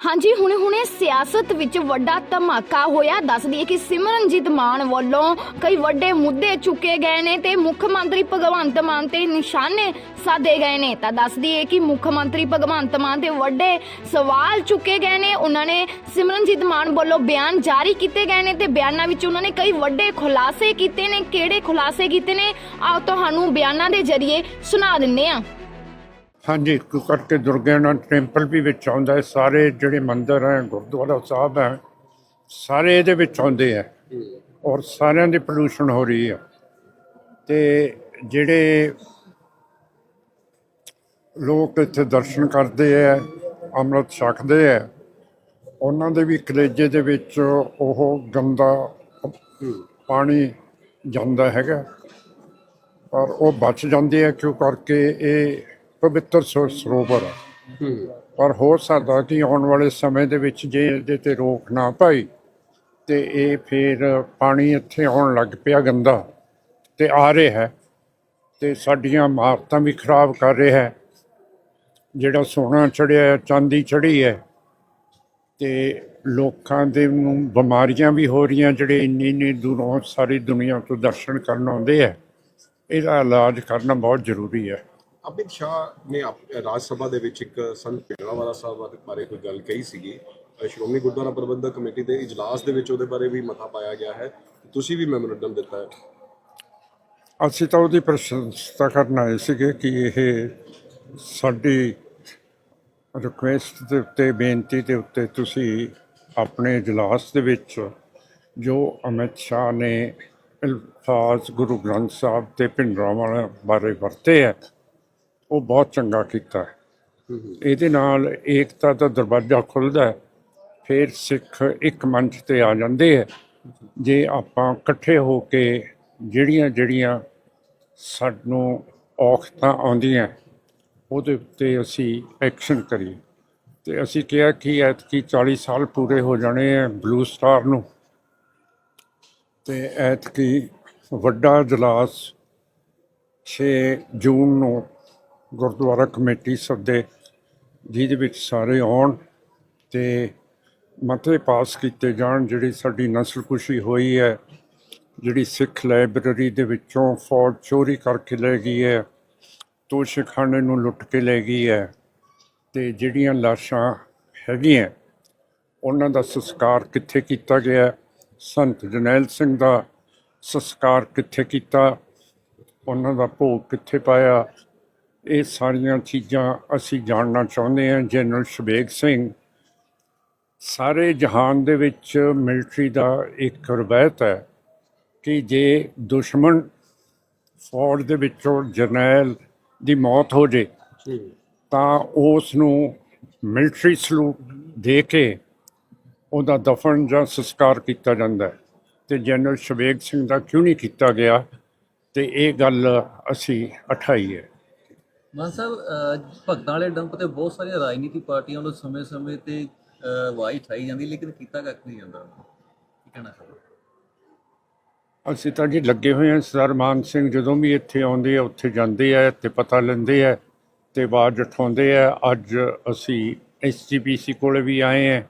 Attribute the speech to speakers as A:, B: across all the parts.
A: ਹਾਂਜੀ, ਹੁਣੇ ਹੁਣੇ ਸਿਆਸਤ ਵਿੱਚ ਵੱਡਾ ਧਮਾਕਾ ਹੋਇਆ। ਦੱਸ ਦਈਏ ਕਿ ਸਿਮਰਨਜੀਤ ਮਾਨ ਵੱਲੋਂ ਕਈ ਵੱਡੇ ਮੁੱਦੇ ਚੁੱਕੇ ਗਏ ਨੇ ਤੇ ਮੁੱਖ ਮੰਤਰੀ ਭਗਵੰਤ ਮਾਨ ਤੇ ਨਿਸ਼ਾਨੇ ਸਾਧੇ ਗਏ ਨੇ। ਤਾਂ ਦੱਸ ਦਈਏ ਕਿ ਮੁੱਖ ਮੰਤਰੀ ਭਗਵੰਤ ਮਾਨ ਤੇ ਵੱਡੇ ਸਵਾਲ ਚੁੱਕੇ ਗਏ ਨੇ। ਉਹਨਾਂ ਨੇ ਸਿਮਰਨਜੀਤ ਮਾਨ ਵੱਲੋਂ ਬਿਆਨ ਜਾਰੀ ਕੀਤੇ ਗਏ ਨੇ ਤੇ ਬਿਆਨਾਂ ਵਿੱਚ ਉਹਨਾਂ ਨੇ ਕਈ ਵੱਡੇ ਖੁਲਾਸੇ ਕੀਤੇ ਨੇ। ਕਿਹੜੇ ਖੁਲਾਸੇ ਕੀਤੇ ਨੇ? ਆਓ ਤੁਹਾਨੂੰ ਬਿਆਨਾਂ ਦੇ ਜ਼ਰੀਏ ਸੁਣਾ ਦਿੰਨੇ ਆ
B: ਹਾਂਜੀ ਕੁ ਕਰਕੇ ਦੁਰਗਿਆਨਾ ਟੈਂਪਲ ਵੀ ਵਿੱਚ ਆਉਂਦਾ ਹੈ। ਸਾਰੇ ਜਿਹੜੇ ਮੰਦਿਰ ਹੈ, ਗੁਰਦੁਆਰਾ ਸਾਹਿਬ ਹੈ, ਸਾਰੇ ਇਹਦੇ ਵਿੱਚ ਆਉਂਦੇ ਹੈ ਔਰ ਸਾਰਿਆਂ ਦੀ ਪੋਲੂਸ਼ਨ ਹੋ ਰਹੀ ਹੈ। ਤੇ ਜਿਹੜੇ ਲੋਕ ਇੱਥੇ ਦਰਸ਼ਨ ਕਰਦੇ ਹੈ, ਅੰਮ੍ਰਿਤ ਛਕਦੇ ਹੈ, ਉਹਨਾਂ ਦੇ ਵੀ ਕਲੇਜੇ ਦੇ ਵਿੱਚ ਉਹ ਗੰਦਾ ਪਾਣੀ ਜਾਂਦਾ ਹੈਗਾ। ਪਰ ਉਹ ਬਚ ਜਾਂਦੇ ਆ ਕਿਉਂ? ਕਰਕੇ ਇਹ ਪਵਿੱਤਰ ਸਰੋ- ਸਰੋਵਰ ਹੈ। ਪਰ ਹੋ ਸਕਦਾ ਕਿ ਆਉਣ ਵਾਲੇ ਸਮੇਂ ਦੇ ਵਿੱਚ ਜੇ ਇਹਦੇ ਤੇ ਰੋਕ ਨਾ ਪਾਈ ਤੇ ਇਹ ਫਿਰ ਪਾਣੀ ਇੱਥੇ ਆਉਣ ਲੱਗ ਪਿਆ ਗੰਦਾ ਤੇ ਆ ਰਿਹਾ ਹੈ ਤੇ ਸਾਡੀਆਂ ਇਮਾਰਤਾਂ ਵੀ ਖਰਾਬ ਕਰ ਰਿਹਾ ਹੈ। ਜਿਹੜਾ ਸੋਨਾ ਚੜਿਆ ਹੈ ਚਾਂਦੀ ਚੜੀ ਹੈ ਤੇ ਲੋਕਾਂ ਦੇ ਨੂੰ ਬਿਮਾਰੀਆਂ ਵੀ ਹੋ ਰਹੀਆਂ ਜਿਹੜੇ ਇੰਨੀ ਇੰਨੀ ਦੂਰੋਂ ਸਾਰੀ ਦੁਨੀਆ ਤੋਂ ਦਰਸ਼ਨ ਕਰਨ ਆਉਂਦੇ ਹੈ। ਇਹਦਾ ਇਲਾਜ ਕਰਨਾ ਬਹੁਤ ਜ਼ਰੂਰੀ ਹੈ।
C: ਅਮਿਤ ਸ਼ਾਹ ਨੇ ਆਪ- ਰਾਜ ਸਭਾ ਦੇ ਵਿੱਚ ਇੱਕ ਸੰਤ ਭਿੰਡਰਾਵਾਲਾ ਸਾਹਿਬ ਬਾਰੇ ਕੋਈ ਗੱਲ ਕਹੀ ਸੀਗੀ। ਸ਼੍ਰੋਮਣੀ ਗੁਰਦੁਆਰਾ ਪ੍ਰਬੰਧਕ ਕਮੇਟੀ ਦੇ ਇਜਲਾਸ ਦੇ ਵਿੱਚ ਉਹਦੇ ਬਾਰੇ ਵੀ ਮਤਾ ਪਾਇਆ ਗਿਆ ਹੈ। ਤੁਸੀਂ ਵੀ ਮੈਮੋਰੰਡਮ ਦਿੱਤਾ ਹੈ।
B: ਅਸੀਂ ਤਾਂ ਉਹਦੀ ਪ੍ਰਸ਼ੰਸਾ ਕਰਨ ਆਏ ਸੀਗੇ ਕਿ ਇਹ ਸਾਡੀ ਰਿਕੁਐਸਟ ਦੇ ਉੱਤੇ, ਬੇਨਤੀ ਦੇ ਉੱਤੇ ਤੁਸੀਂ ਆਪਣੇ ਇਜਲਾਸ ਦੇ ਵਿੱਚ ਜੋ ਅਮਿਤ ਸ਼ਾਹ ਨੇ ਅਲਫਾਜ਼ ਗੁਰੂ ਗ੍ਰੰਥ ਸਾਹਿਬ ਤੇ ਭਿੰਡਰਾਂਵਾਲਾ ਬਾਰੇ ਵਰਤੇ ਹੈ ਉਹ ਬਹੁਤ ਚੰਗਾ ਕੀਤਾ। ਹੈ ਇਹਦੇ ਨਾਲ ਏਕਤਾ ਦਾ ਦਰਵਾਜ਼ਾ ਖੁੱਲਦਾ ਹੈ, ਫਿਰ ਸਿੱਖ ਇੱਕ ਮੰਚ ਤੇ ਆ ਜਾਂਦੇ ਹੈ। ਜੇ ਆਪਾਂ ਇਕੱਠੇ ਹੋ ਕੇ ਜਿਹੜੀਆਂ ਜਿਹੜੀਆਂ ਸਾਨੂੰ ਔਖਤਾਂ ਆਉਂਦੀਆਂ, ਉਹਦੇ ਉੱਤੇ ਅਸੀਂ ਐਕਸ਼ਨ ਕਰੀਏ। ਤੇ ਅਸੀਂ ਕਿਹਾ ਕਿ ਐਤਕੀ 40 ਸਾਲ ਪੂਰੇ ਹੋ ਜਾਣੇ ਆ ਬਲੂ ਸਟਾਰ ਨੂੰ। ਤੇ ਐਤਕੀ ਵੱਡਾ ਇਜਲਾਸ 6 ਜੂਨ ਨੂੰ ਗੁਰਦੁਆਰਾ ਕਮੇਟੀ ਸੱਦੇ, ਜਿਹਦੇ ਵਿੱਚ ਸਾਰੇ ਆਉਣ ਤੇ ਮਤੇ ਪਾਸ ਕੀਤੇ ਜਾਣ ਜਿਹੜੀ ਸਾਡੀ ਨਸਲਕੁਸ਼ੀ ਹੋਈ ਹੈ, ਜਿਹੜੀ ਸਿੱਖ ਲਾਇਬ੍ਰੇਰੀ ਦੇ ਵਿੱਚੋਂ ਫੌਜ ਚੋਰੀ ਕਰਕੇ ਲੈ ਗਈ ਹੈ, ਤੋਸ਼ਖਾਨੇ ਨੂੰ ਲੁੱਟ ਕੇ ਲੈ ਗਈ ਹੈ ਤੇ ਜਿਹੜੀਆਂ ਲਾਸ਼ਾਂ ਹੈਗੀਆਂ, ਉਹਨਾਂ ਦਾ ਸੰਸਕਾਰ ਕਿੱਥੇ ਕੀਤਾ ਗਿਆ? ਸੰਤ ਜਨੈਲ ਸਿੰਘ ਦਾ ਸੰਸਕਾਰ ਕਿੱਥੇ ਕੀਤਾ? ਉਹਨਾਂ ਦਾ ਭੋਗ ਕਿੱਥੇ ਪਾਇਆ? ਇਹ ਸਾਰੀਆਂ ਚੀਜ਼ਾਂ ਅਸੀਂ ਜਾਣਨਾ ਚਾਹੁੰਦੇ ਹਾਂ। ਜਨਰਲ ਸ਼ਬੇਗ ਸਿੰਘ ਸਾਰੇ ਜਹਾਨ ਦੇ ਵਿੱਚ ਮਿਲਟਰੀ ਦਾ ਇੱਕ ਰਵਾਇਤ ਹੈ ਕਿ ਜੇ ਦੁਸ਼ਮਣ ਫੌਜ ਦੇ ਵਿੱਚੋਂ ਜਰਨੈਲ ਦੀ ਮੌਤ ਹੋ ਜੇ ਤਾਂ ਉਸ ਨੂੰ ਮਿਲਟਰੀ ਸਲੂਟ ਦੇ ਕੇ ਉਹਦਾ ਦਫਨ ਜਾਂ ਸੰਸਕਾਰ ਕੀਤਾ ਜਾਂਦਾ ਹੈ। ਤੇ ਜਨਰਲ ਸ਼ਵੇਗ ਸਿੰਘ ਦਾ ਕਿਉਂ ਨਹੀਂ ਕੀਤਾ ਗਿਆ? ਤੇ ਇਹ ਗੱਲ ਅਸੀਂ ਉਠਾਈ ਹੈ
D: ਮਾਨ ਸਾਹਿਬ ਭਗਤਾਂ ਵਾਲੇ ਡੰਪ ਤੇ ਬਹੁਤ ਸਾਰੀਆਂ ਰਾਜਨੀਤੀ ਪਾਰਟੀਆਂ ਵੱਲੋਂ ਸਮੇਂ-ਸਮੇਂ ਤੇ ਅਹ, ਵਾਹੀ ਠਾਈ ਜਾਂਦੀ ਲੇਕਿਨ ਕੀਤਾ ਕੱਖ ਨਹੀਂ ਜਾਂਦਾ। ਕੀ ਕਹਿਣਾ
B: ਅਸੀਂ ਤਾਂ ਜੀ ਲੱਗੇ ਹੋਏ ਹਾਂ ਸਰ ਮਾਨ ਸਿੰਘ ਜਦੋਂ ਵੀ ਇੱਥੇ ਆਉਂਦੇ ਆ ਉੱਥੇ ਜਾਂਦੇ ਆ ਤੇ ਪਤਾ ਲੈਂਦੇ ਆ ਤੇ ਆਵਾਜ਼ ਉਠਾਉਂਦੇ ਆ। ਅੱਜ ਅਸੀਂ ਐਸਜੀਪੀਸੀ ਕੋਲੇ ਵੀ ਆਏ ਆ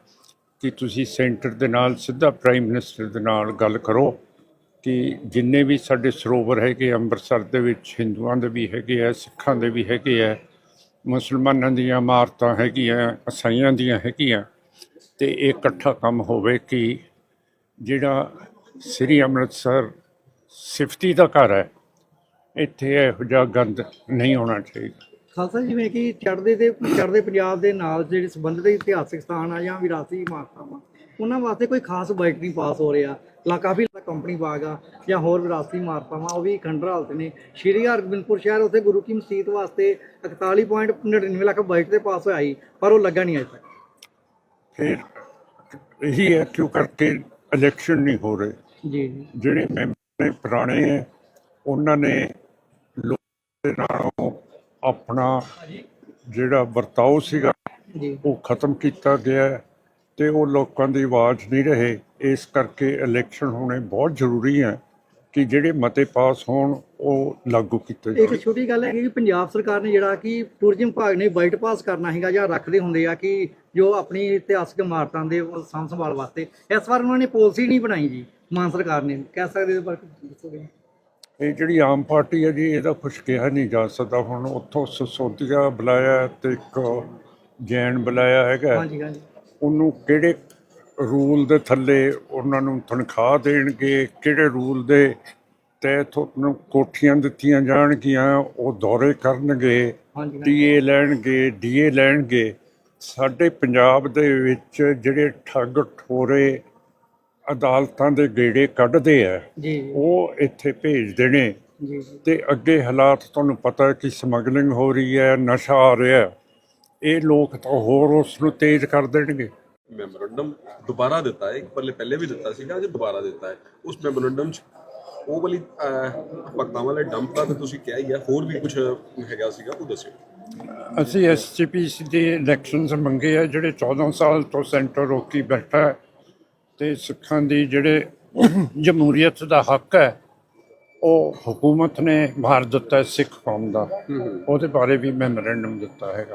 B: ਕਿ ਤੁਸੀਂ ਸੈਂਟਰ ਦੇ ਨਾਲ ਸਿੱਧਾ ਪ੍ਰਾਈਮ ਮਿਨਿਸਟਰ ਦੇ ਨਾਲ ਗੱਲ ਕਰੋ। ਕਿ ਜਿੰਨੇ ਵੀ ਸਾਡੇ ਸਰੋਵਰ ਹੈਗੇ ਅੰਮ੍ਰਿਤਸਰ ਦੇ ਵਿੱਚ, ਹਿੰਦੂਆਂ ਦੇ ਵੀ ਹੈਗੇ ਆ, ਸਿੱਖਾਂ ਦੇ ਵੀ ਹੈਗੇ ਆ, ਮੁਸਲਮਾਨਾਂ ਦੀਆਂ ਇਮਾਰਤਾਂ ਹੈਗੀਆਂ ਈਸਾਈਆਂ ਦੀਆਂ ਹੈਗੀਆਂ, ਤੇ ਇਹ ਇਕੱਠਾ ਕੰਮ ਹੋਵੇ ਕਿ ਜਿਹੜਾ ਸ੍ਰੀ ਅੰਮ੍ਰਿਤਸਰ ਸਿਫਤੀ ਦਾ ਘਰ ਹੈ, ਇੱਥੇ ਇਹੋ ਜਿਹਾ ਗੰਦ ਨਹੀਂ ਹੋਣਾ ਚਾਹੀਦਾ।
E: ਖਾਲਸਾ ਜਿਵੇਂ ਕਿ ਚੜ੍ਹਦੇ ਤੇ ਚੜ੍ਹਦੇ ਪੰਜਾਬ ਦੇ ਨਾਲ ਜਿਹੜੇ ਸੰਬੰਧਿਤ ਇਤਿਹਾਸਿਕ ਸਥਾਨ ਆ ਜਾਂ ਵਿਰਾਸਤੀ ਇਮਾਰਤਾਂ ਵਾ, ਉਹਨਾਂ ਵਾਸਤੇ ਕੋਈ ਖਾਸ ਬਜਟ ਨਹੀਂ ਪਾਸ ਹੋ ਰਿਹਾ। ਲਾ, ਕਾਫੀ ਕੰਪਨੀ ਬਾਗ ਆ ਜਾਂ ਹੋਰ ਵਿਰਾਸਤੀ ਇਮਾਰਤਾਂ ਵਾ ਉਹ ਵੀ ਖੰਡਰ ਹਾਲਤ ਨੇ। ਸ਼੍ਰੀ ਹਰਗੋਬਿੰਦਪੁਰ ਸ਼ਹਿਰ ਉੱਥੇ ਗੁਰੂ ਕੀ ਮਸਜਿਦ ਵਾਸਤੇ 41.99 ਲੱਖ ਬਜਟ ਤੇ ਪਾਸ ਹੋਇਆ ਸੀ ਪਰ ਉਹ ਲੱਗਾ ਨਹੀਂ ਅਜੇ ਤੱਕ।
B: ਫਿਰ ਇਹੀ ਹੈ ਕਿਉਂ ਕਰਕੇ ਇਲੈਕਸ਼ਨ ਨਹੀਂ ਹੋ ਰਹੇ।
E: ਜੀ ਜੀ।
B: ਜਿਹੜੇ ਮੈਂਬਰ ਨੇ ਪੁਰਾਣੇ ਹੈ ਉਹਨਾਂ ਨੇ ਲੋਕਾਂ ਦੇ ਨਾਲੋਂ ਆਪਣਾ ਜਿਹੜਾ ਵਰਤਾਓ ਸੀਗਾ ਉਹ ਖਤਮ ਕੀਤਾ ਗਿਆ। ਹੈ ਤੇ ਉਹ ਲੋਕਾਂ ਦੀ ਆਵਾਜ਼ ਨਹੀਂ ਰਹੇ। ਇਸ ਕਰਕੇ ਇਲੈਕਸ਼ਨ ਹੋਣੇ ਬਹੁਤ ਜ਼ਰੂਰੀ ਹੈ ਕਿ ਜਿਹੜੇ ਮਤੇ ਪਾਸ ਹੋਣ ਉਹ ਲਾਗੂ ਕੀਤੇ
E: ਇੱਕ
B: ਜਾਣ।
E: ਛੋਟੀ ਗੱਲ ਹੈ ਕਿ ਪੰਜਾਬ ਸਰਕਾਰ ਨੇ ਜਿਹੜਾ ਕਿ ਟੂਰਿਜ਼ਮ ਵਿਭਾਗ ਨੇ ਬਜਟ ਪਾਸ ਕਰਨਾ ਹੈਗਾ ਜਾਂ ਰੱਖਦੇ ਹੁੰਦੇ ਆ ਕਿ ਜੋ ਆਪਣੀ ਇਤਿਹਾਸਕ ਇਮਾਰਤਾਂ ਦੇ ਸਾਂਭ ਸੰਭਾਲ ਵਾਸਤੇ। ਇਸ ਵਾਰ ਉਹਨਾਂ ਨੇ ਪਾਲਿਸੀ ਨਹੀਂ ਬਣਾਈ ਜੀ ਮਾਨ ਸਰਕਾਰ ਨੇ। ਕਹਿ ਸਕਦੇ ਇਹਦੇ ਬਾਰੇ ਕੁਝ ਦੱਸੋਗੇ
B: ਇਹ ਜਿਹੜੀ ਆਮ ਪਾਰਟੀ ਹੈ ਜੀ ਇਹਦਾ ਕੁਛ ਕਿਹਾ ਨਹੀਂ ਜਾ ਸਕਦਾ। ਹੁਣ ਉੱਥੋਂ ਸਸੋਦੀਆ ਬੁਲਾਇਆ ਤੇ ਇੱਕ ਜੈਨ ਬੁਲਾਇਆ ਹੈਗਾ।
E: ਹਾਂਜੀ ਹਾਂਜੀ।
B: ਉਹਨੂੰ ਕਿਹੜੇ ਰੂਲ ਦੇ ਥੱਲੇ ਉਹਨਾਂ ਨੂੰ ਤਨਖਾਹ ਦੇਣਗੇ ਕਿਹੜੇ ਰੂਲ ਦੇ ਤਹਿਤ ਉਹਨੂੰ ਕੋਠੀਆਂ ਦਿੱਤੀਆਂ ਜਾਣਗੀਆਂ ਉਹ ਦੌਰੇ ਕਰਨਗੇ ਟੀਏ ਲੈਣਗੇ ਡੀਏ ਲੈਣਗੇ। ਸਾਡੇ ਪੰਜਾਬ ਦੇ ਵਿੱਚ ਜਿਹੜੇ ਠੱਗ ਠੋਰੇ ਅਦਾਲਤਾਂ ਦੇ ਗੇੜੇ ਕੱਢਦੇ ਆ ਉਹ ਇੱਥੇ ਭੇਜਦੇ ਨੇ।
E: ਜੀ ਜੀ।
B: ਤੇ ਅੱਗੇ ਹਾਲਾਤ ਤੁਹਾਨੂੰ ਪਤਾ ਹੈ ਕਿ ਸਮਗਲਿੰਗ ਹੋ ਰਹੀ ਹੈ ਨਸ਼ਾ ਆ ਰਿਹਾ ਹੈ। ਇਹ ਲੋਕ ਤਾਂ ਹੋਰ ਉਸ ਨੂੰ ਤੇਜ਼ ਕਰ ਦੇਣਗੇ।
C: ਮੈਮੋਰੰਡਮ ਦੁਬਾਰਾ ਦਿੱਤਾ ਹੈ ਇੱਕ ਪਰਲੇ ਪਹਿਲੇ ਵੀ ਦਿੱਤਾ ਸੀਗਾ ਅੱਜ ਦੁਬਾਰਾ ਦਿੱਤਾ ਹੈ। ਉਸ ਮੈਮੋਰੰਡਮ ਚ ਉਹ ਵਾਲੀ ਭਗਤਾਂ ਵਾਲੇ ਡੰਪ ਦਾ ਤੁਸੀਂ ਕਿਹਾ ਹੀ ਆ ਹੋਰ ਵੀ ਕੁਝ ਹੈਗਾ ਸੀਗਾ ਉਹ ਦੱਸਿਓ।
B: ਅਸੀਂ ਐਸਜੀਪੀਸੀ ਦੇ ਇਲੈਕਸ਼ਨਸ ਮੰਗੇ ਆ ਜਿਹੜੇ 14 ਸਾਲ ਤੋਂ ਸੈਂਟਰ ਰੋਕੀ ਬੈਠਾ ਤੇ ਸਿੱਖਾਂ ਦੀ ਜਿਹੜੇ ਜਮਹੂਰੀਅਤ ਦਾ ਹੱਕ ਹੈ ਉਹ ਹਕੂਮਤ ਨੇ ਮਾਰ ਦਿੱਤਾ ਸਿੱਖ ਕੌਮ ਦਾ। ਉਹਦੇ ਬਾਰੇ ਵੀ ਮੈਮੋਰੈਂਡਮ ਦਿੱਤਾ ਹੈਗਾ।